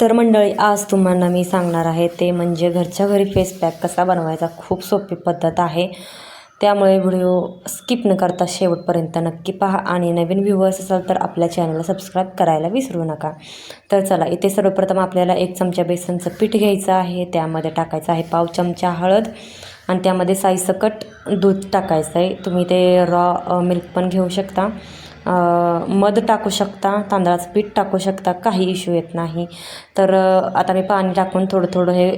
तर मंडळी आज तुम्हाला मी सांगणार आहे ते म्हणजे घरच्या घरी फेस पॅक कसा बनवायचा? खूप सोपी पद्धत आहे. त्यामुळे व्हिडिओ स्किप न करता शेवटपर्यंत नक्की पहा. आणि नवीन व्ह्यूवर्स असाल तर आपल्या चॅनलला सबस्क्राईब करायला विसरू नका. तर चला इथे सर्वप्रथम आपल्याला एक चमचा बेसनचं पीठ घ्यायचं आहे. त्यामध्ये टाकायचं आहे पाव चमचा हळद. आणि त्यामध्ये साईसकट दूध टाकायचं आहे तुम्ही ते रॉ मिल्क पण घेऊ शकता. मध टाकू शकता तांदळाचं पीठ टाकू शकता काही इश्यू येत नाही. तर आता मी पाणी टाकून थोडं थोडं हे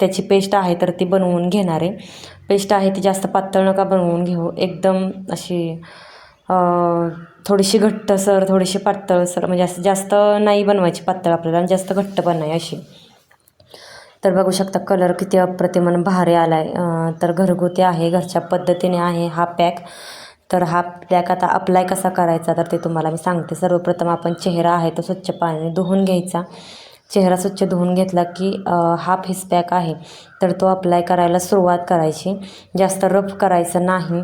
त्याची पेस्ट आहे तर ती बनवून घेणार आहे. पेस्ट आहे ती जास्त पातळ नका बनवून घेऊ. एकदम अशी थोडीशी थोडीशी घट्टसर थोडीशी पातळसर म्हणजे असं जास्त नाही बनवायची पातळ आपल्याला आणि जास्त घट्ट पण नाही अशी. तर बघू शकता कलर किती अप्रतिमान भारी आला आहे तर घरगुती आहे घरच्या पद्धतीने आहे हा पॅक तर हा पॅक आता अप्लाय कसा करायचा तर ते तुम्हाला मी सांगते. सर्वप्रथम आपण चेहरा आहे तो स्वच्छ पाण्याने धुवून घ्यायचा. चेहरा स्वच्छ धुवून घेतला की हा फेस पॅक आहे. तर तो अप्लाय करायला सुरुवात करायची. जास्त रफ करायचं नाही.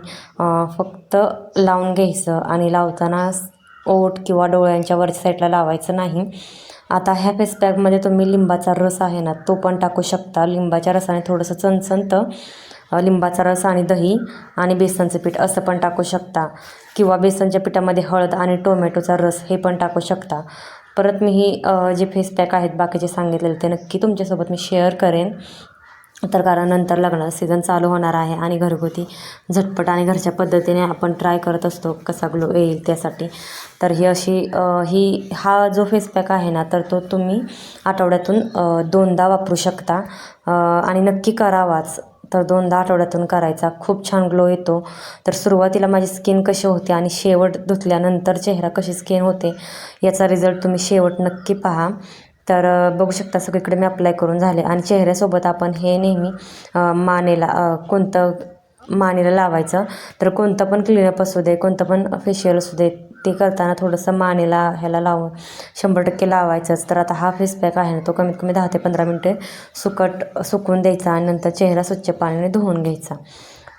फक्त लावून घ्यायचं आणि लावताना ओठ किंवा डोळ्यांच्या वरच्या साईडला लावायचं नाही. आता ह्या फेस पॅकमध्ये तुम्ही लिंबाचा रस आहे ना तो पण टाकू शकता. लिंबाच्या रसाने थोडंसं चणचणतं. लिंबाचा रस आणि दही आणि बेसनचं पीठ असं पण टाकू शकता. किंवा बेसनच्या पिठामध्ये हळद आणि टोमॅटोचा रस हे पण टाकू शकता. परत मी ही जे फेस पॅक आहेत बाकीचे सांगितलेले ते नक्की तुमच्यासोबत मी शेअर करेन. तर कारण नंतर लग्नाचा सीझन चालू होणार आहे आणि घरगुती झटपट आणि घरच्या पद्धतीने आपण ट्राय करत असतो कसा ग्लो येईल त्यासाठी. तर ही अशी ही हा जो फेस पॅक आहे ना तर तो तुम्ही आठवड्यातून दोनदा वापरू शकता. आणि नक्की करावाच. तर दोनदा आठवड्यातून करायचा. खूप छान ग्लो येतो. तर सुरुवातीला माझी स्किन कशी होते आणि शेवट धुतल्यानंतर चेहरा कशी स्किन होते याचा रिझल्ट तुम्ही शेवट नक्की पहा. तर बघू शकता सगळीकडे मी अप्लाय करून झाले. आणि चेहऱ्यासोबत आपण हे नेहमी मानेला कोणतं मानेला लावायचं. तर कोणतं पण क्लीनअप असू दे कोणतं पण फेशियल असू दे ते करताना थोडंसं मानेला ह्याला लावून शंभर टक्के लावायचंच. तर आता हा फेसपॅक आहे ना तो कमीत कमी दहा ते पंधरा मिनटे सुकट सुकून द्यायचा आणि नंतर चेहरा स्वच्छ पाण्याने धुवून घ्यायचा.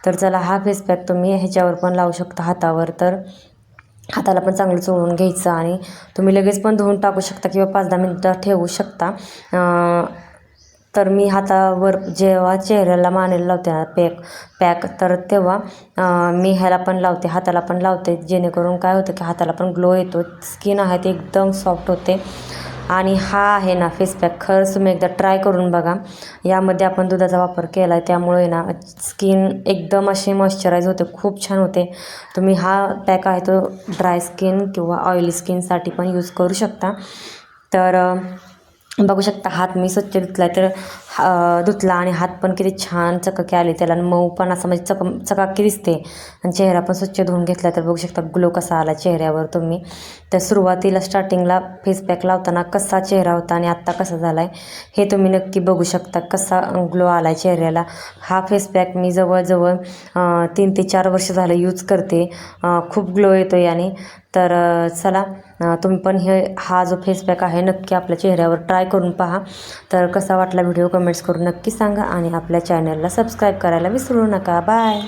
तर चला हा फेसपॅक तुम्ही ह्याच्यावर पण लावू शकता हातावर. तर हाताला पण चांगलं चोळून घ्यायचं आणि तुम्ही लगेच पण धुवून टाकू शकता किंवा पाच दहा मिनटं ठेवू शकता. तर मी हातावर जेव्हा चेहऱ्याला मानेला लावते ना पॅक पॅक तर तेव्हा मी ह्याला पण लावते हाताला पण लावते. जेणेकरून काय होतं की हाताला पण ग्लो येतो. स्किन आहे ते एकदम सॉफ्ट होते. आणि हा आहे ना फेस पॅक खरंच तुम्ही एकदा ट्राय करून बघा. यामध्ये आपण दुधाचा वापर केला आहे त्यामुळे ना स्किन एकदम अशी मॉइश्चराईज होते. खूप छान होते. तुम्ही हा पॅक आहे तो ड्राय स्किन किंवा ऑइली स्किनसाठी पण यूज करू शकता. तर बघू शकता हात मी स्वच्छ धुतला तर हा धुतला आणि हात पण किती छान चकाकी आली त्याला आणि मऊ पण असं म्हणजे चक चकाकी दिसते. आणि चेहरा पण स्वच्छ धुवून घेतला तर बघू शकता ग्लो कसा आला चेहऱ्यावर तुम्ही. तर सुरुवातीला स्टार्टिंगला फेस पॅक लावताना कसा चेहरा होता आणि आत्ता कसा झाला आहे हे तुम्ही नक्की बघू शकता कसा ग्लो आला आहे चेहऱ्याला. हा फेस पॅक मी जवळजवळ तीन ते चार वर्ष झालं यूज करते. खूप ग्लो येतो याने तर चला तुम्ही पण हे हा जो फेस पॅक आहे नक्की आपल्या चेहऱ्यावर ट्राय करून पहा. तर कसा वाटला व्हिडिओ कमेंट्स करून नक्की सांगा आणि आपल्या चॅनलला सबस्क्राईब करायला विसरू नका. बाय